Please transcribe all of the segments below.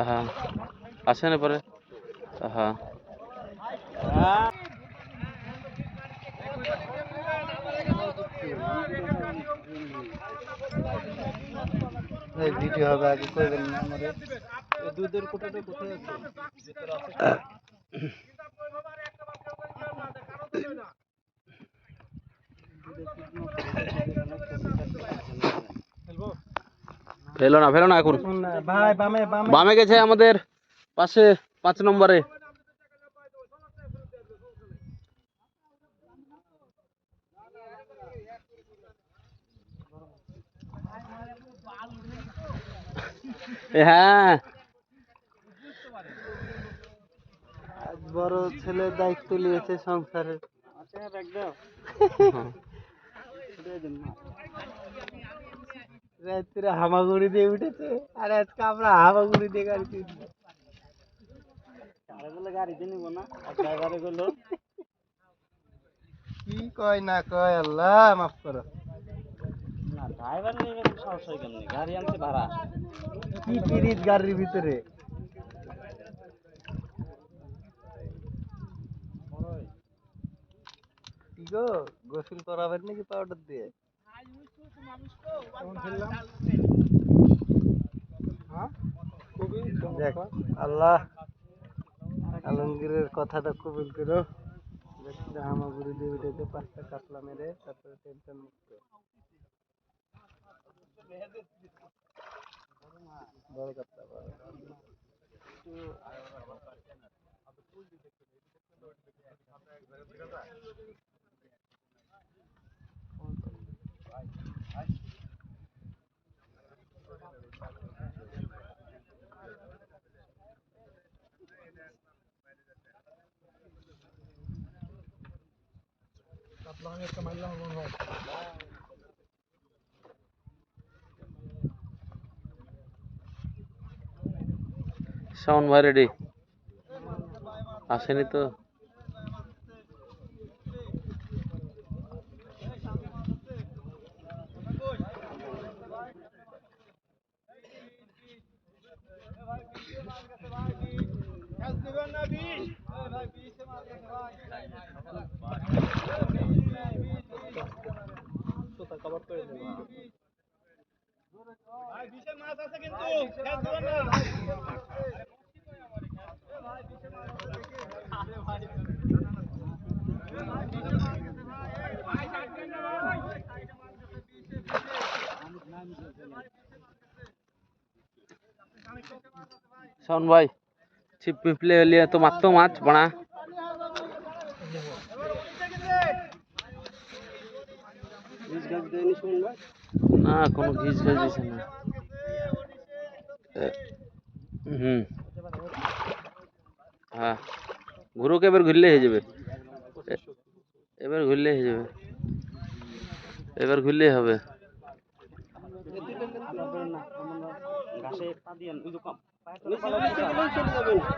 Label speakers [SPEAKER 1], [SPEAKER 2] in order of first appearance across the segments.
[SPEAKER 1] হ্যাঁ আসেন এরপরে হ্যাঁ
[SPEAKER 2] এই ভিডিও হবে আগে করবেন না আমারে? এই দুধের কোটাটা কোথায় আছে? ভিতরে আছে।
[SPEAKER 1] ফেলো না ফেলো না এখন।
[SPEAKER 2] ভাই বামে বামে।
[SPEAKER 1] বামে গেছে আমাদের পাশে পাঁচ নম্বরে। হ্যাঁ।
[SPEAKER 2] আজ বড় ছেলে দায়িত্ব নিয়েছে সংসারের। রাত্রে হামাগুড়ি দিয়ে উঠেছে আর আজকে আমরা হামাগুড়ি দিয়ে গাড়ি কিনবো গাড়ি দিয়ে নিবো না ড্রাইভারে গুলো কি কয় না কয় আল্লাহ মাফ করো।
[SPEAKER 3] না ড্রাইভার নিয়ে সমস্যা কেন গাড়ি আনছে ভাড়া।
[SPEAKER 2] কি পিরিত গাড়ির ভিতরে? কি গো গোসল করাবেন নাকি পাউডার দিয়ে? দেখ আল্লাহ আলমগীরের কথাটা কবুল করো। হামাগুড়ি দিয়ে উঠেছে পাঁচটা কাতলা মেরে তারপরে টেনশন মুক্ত। বড় কাতলা বড়।
[SPEAKER 1] শাওন ভাই রেডি আসেনি তো শাওন ভাই सोन भाई छिप पिपले लिए तो मातो माछ बना। ना कोनो घिस गई ना হুম হ্যাঁ ঘুরোকে এবার ঘুরলে হয়ে যাবে এ- এবার ঘুরলে হয়ে যাবে এবার ঘুরলেই হবে
[SPEAKER 3] ঘাসে পা দিয়ে ওই দোকান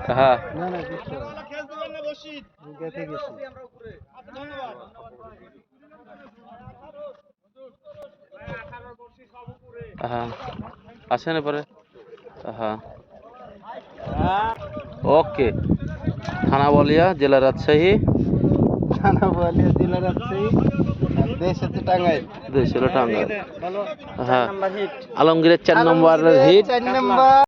[SPEAKER 1] হ্যাঁ
[SPEAKER 2] না না বুঝতে আমি গেতে গেছি
[SPEAKER 1] হ্যাঁ আসেন এরপরে হ্যাঁ ওকে। থানা বলিয়া জেলা রাজশাহী।
[SPEAKER 2] থানা বলিয়া জেলা রাজশাহী
[SPEAKER 1] হ্যাঁ আলমগীরের চার নম্বর হিট।
[SPEAKER 2] চার নম্বর।